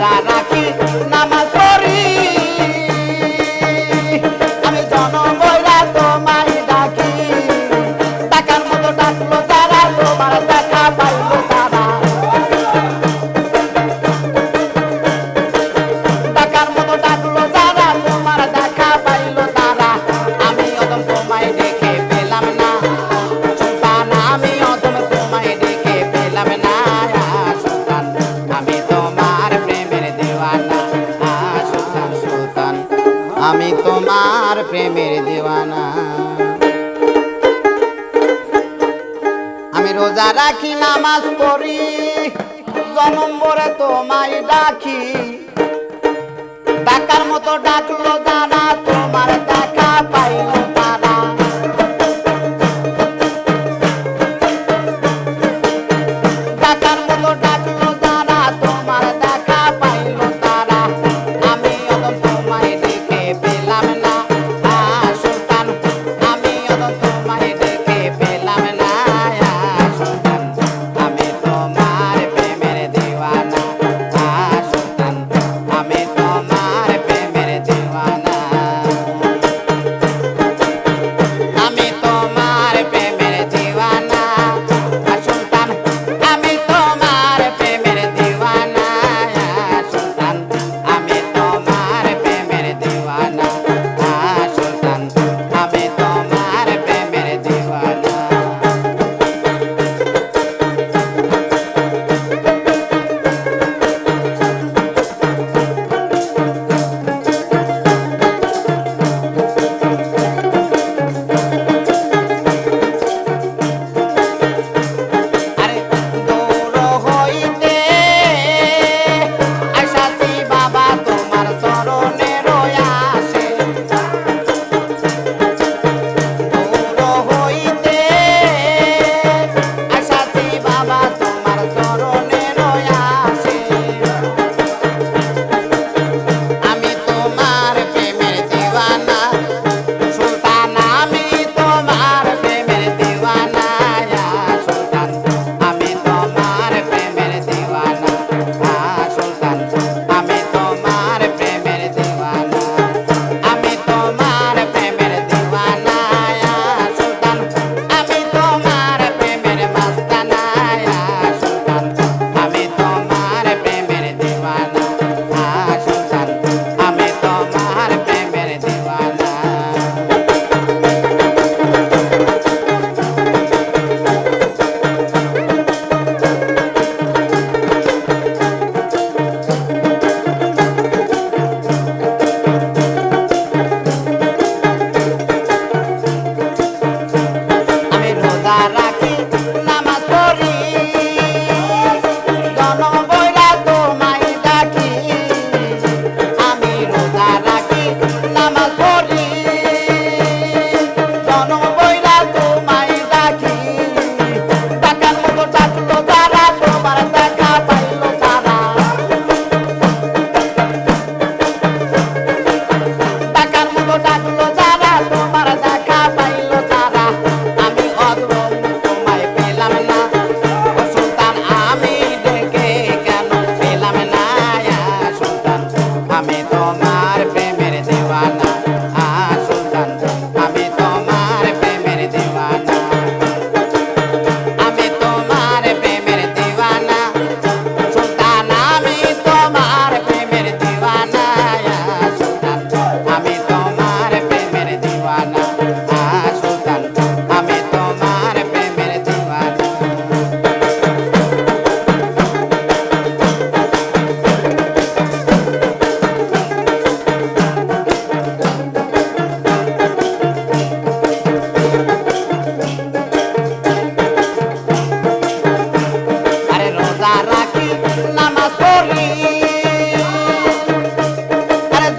রোজা আমি তোমার প্রেমের দিওয়ানা। আমি রোজা রাখি, নামাজ পড়ি, জনম ভরে তোমায় ডাকি। ডাকার মতো ডাকলো দানা তোমার দেখা পাইল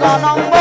Don't